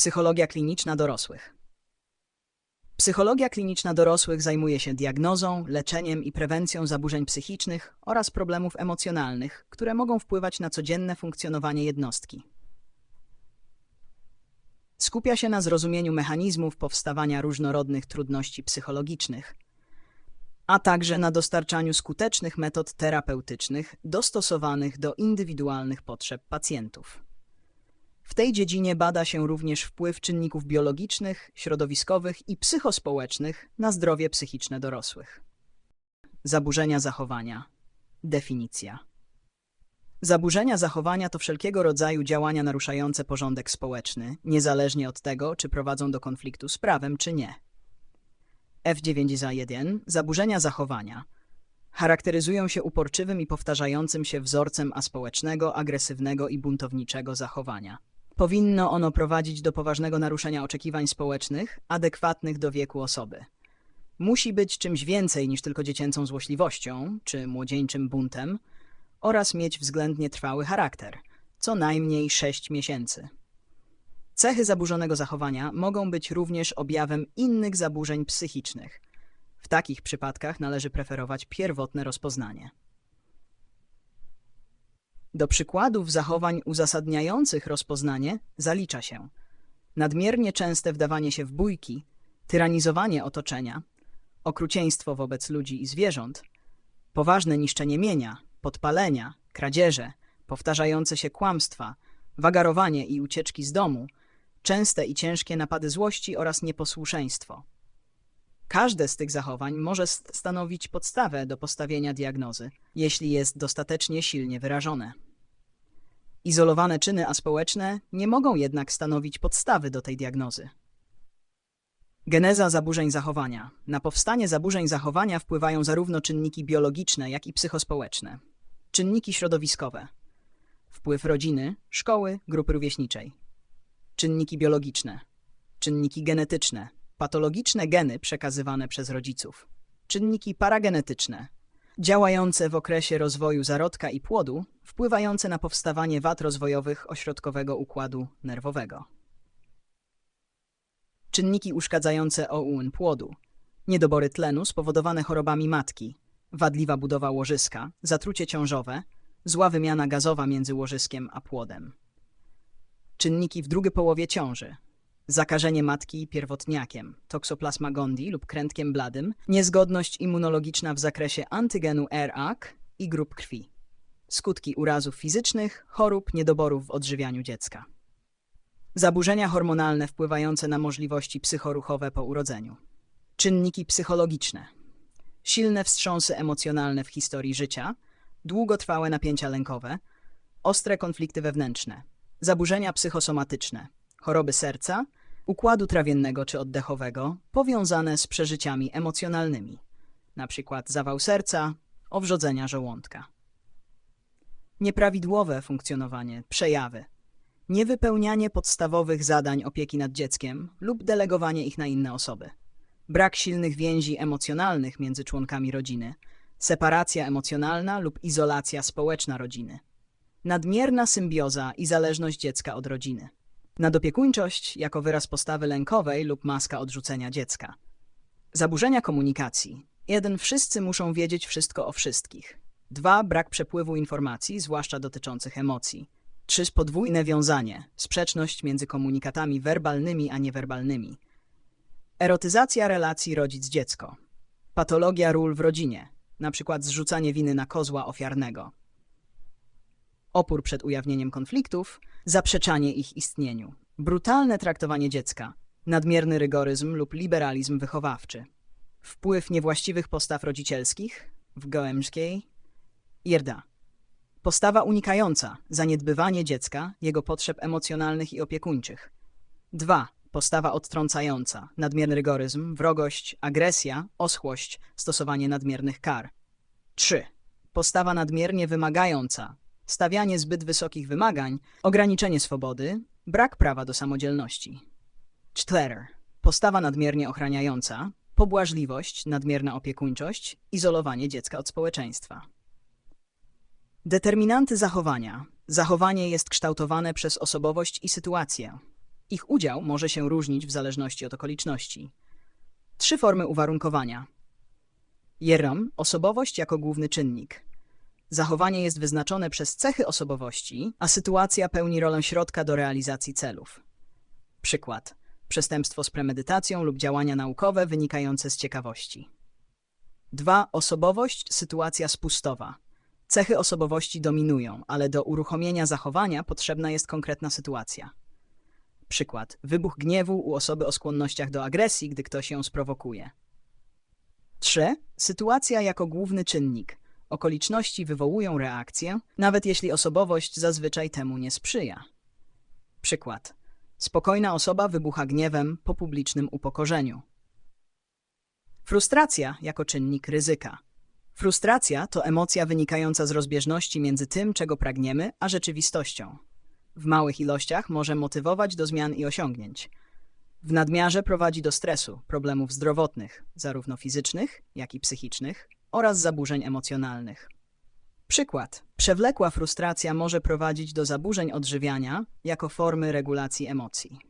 Psychologia kliniczna dorosłych. Psychologia kliniczna dorosłych zajmuje się diagnozą, leczeniem i prewencją zaburzeń psychicznych oraz problemów emocjonalnych, które mogą wpływać na codzienne funkcjonowanie jednostki. Skupia się na zrozumieniu mechanizmów powstawania różnorodnych trudności psychologicznych, a także na dostarczaniu skutecznych metod terapeutycznych dostosowanych do indywidualnych potrzeb pacjentów. W tej dziedzinie bada się również wpływ czynników biologicznych, środowiskowych i psychospołecznych na zdrowie psychiczne dorosłych. Zaburzenia zachowania. Definicja. Zaburzenia zachowania to wszelkiego rodzaju działania naruszające porządek społeczny, niezależnie od tego, czy prowadzą do konfliktu z prawem, czy nie. F9 Zaburzenia zachowania charakteryzują się uporczywym i powtarzającym się wzorcem aspołecznego, agresywnego i buntowniczego zachowania. Powinno ono prowadzić do poważnego naruszenia oczekiwań społecznych, adekwatnych do wieku osoby. Musi być czymś więcej niż tylko dziecięcą złośliwością czy młodzieńczym buntem oraz mieć względnie trwały charakter, co najmniej 6 miesięcy. Cechy zaburzonego zachowania mogą być również objawem innych zaburzeń psychicznych. W takich przypadkach należy preferować pierwotne rozpoznanie. Do przykładów zachowań uzasadniających rozpoznanie zalicza się nadmiernie częste wdawanie się w bójki, tyranizowanie otoczenia, okrucieństwo wobec ludzi i zwierząt, poważne niszczenie mienia, podpalenia, kradzieże, powtarzające się kłamstwa, wagarowanie i ucieczki z domu, częste i ciężkie napady złości oraz nieposłuszeństwo. Każde z tych zachowań może st- stanowić podstawę do postawienia diagnozy, jeśli jest dostatecznie silnie wyrażone. Izolowane czyny aspołeczne nie mogą jednak stanowić podstawy do tej diagnozy. Geneza zaburzeń zachowania. Na powstanie zaburzeń zachowania wpływają zarówno czynniki biologiczne, jak i psychospołeczne. Czynniki środowiskowe. Wpływ rodziny, szkoły, grupy rówieśniczej. Czynniki biologiczne. Czynniki genetyczne. Patologiczne geny przekazywane przez rodziców. Czynniki paragenetyczne. Działające w okresie rozwoju zarodka i płodu, wpływające na powstawanie wad rozwojowych ośrodkowego układu nerwowego. Czynniki uszkadzające OUN płodu. Niedobory tlenu spowodowane chorobami matki, wadliwa budowa łożyska, zatrucie ciążowe, zła wymiana gazowa między łożyskiem a płodem. Czynniki w drugiej połowie ciąży. Zakażenie matki pierwotniakiem, toksoplasma gondii lub krętkiem bladym, niezgodność immunologiczna w zakresie antygenu RAK i grup krwi. Skutki urazów fizycznych, chorób, niedoborów w odżywianiu dziecka. Zaburzenia hormonalne wpływające na możliwości psychoruchowe po urodzeniu. Czynniki psychologiczne. Silne wstrząsy emocjonalne w historii życia, długotrwałe napięcia lękowe, ostre konflikty wewnętrzne, zaburzenia psychosomatyczne, choroby serca, układu trawiennego czy oddechowego powiązane z przeżyciami emocjonalnymi, np. zawał serca, owrzodzenia żołądka. Nieprawidłowe funkcjonowanie, przejawy, niewypełnianie podstawowych zadań opieki nad dzieckiem lub delegowanie ich na inne osoby, brak silnych więzi emocjonalnych między członkami rodziny, separacja emocjonalna lub izolacja społeczna rodziny, nadmierna symbioza i zależność dziecka od rodziny, nadopiekuńczość jako wyraz postawy lękowej lub maska odrzucenia dziecka, zaburzenia komunikacji. Jeden, wszyscy muszą wiedzieć wszystko o wszystkich. Dwa, brak przepływu informacji, zwłaszcza dotyczących emocji. Trzy, podwójne wiązanie, sprzeczność między komunikatami werbalnymi a niewerbalnymi. Erotyzacja relacji rodzic-dziecko. Patologia ról w rodzinie, przykład zrzucanie winy na kozła ofiarnego. Opór przed ujawnieniem konfliktów, zaprzeczanie ich istnieniu. Brutalne traktowanie dziecka, nadmierny rygoryzm lub liberalizm wychowawczy. Wpływ niewłaściwych postaw rodzicielskich w goemskiej Irda. Postawa unikająca, zaniedbywanie dziecka, jego potrzeb emocjonalnych i opiekuńczych. 2. Postawa odtrącająca, nadmierny rygoryzm, wrogość, agresja, oschłość, stosowanie nadmiernych kar. 3. Postawa nadmiernie wymagająca, stawianie zbyt wysokich wymagań, ograniczenie swobody, brak prawa do samodzielności. 4. Postawa nadmiernie ochraniająca, pobłażliwość, nadmierna opiekuńczość, izolowanie dziecka od społeczeństwa. Determinanty zachowania. Zachowanie jest kształtowane przez osobowość i sytuację. Ich udział może się różnić w zależności od okoliczności. Trzy formy uwarunkowania. Jerom, osobowość jako główny czynnik. Zachowanie jest wyznaczone przez cechy osobowości, a sytuacja pełni rolę środka do realizacji celów. Przykład. Przestępstwo z premedytacją lub działania naukowe wynikające z ciekawości. 2. Osobowość, sytuacja spustowa. Cechy osobowości dominują, ale do uruchomienia zachowania potrzebna jest konkretna sytuacja. Przykład. Wybuch gniewu u osoby o skłonnościach do agresji, gdy ktoś ją sprowokuje. 3. Sytuacja jako główny czynnik. Okoliczności wywołują reakcję, nawet jeśli osobowość zazwyczaj temu nie sprzyja. Przykład. Spokojna osoba wybucha gniewem po publicznym upokorzeniu. Frustracja jako czynnik ryzyka. Frustracja to emocja wynikająca z rozbieżności między tym, czego pragniemy, a rzeczywistością. W małych ilościach może motywować do zmian i osiągnięć. W nadmiarze prowadzi do stresu, problemów zdrowotnych, zarówno fizycznych, jak i psychicznych, oraz zaburzeń emocjonalnych. Przykład. Przewlekła frustracja może prowadzić do zaburzeń odżywiania jako formy regulacji emocji.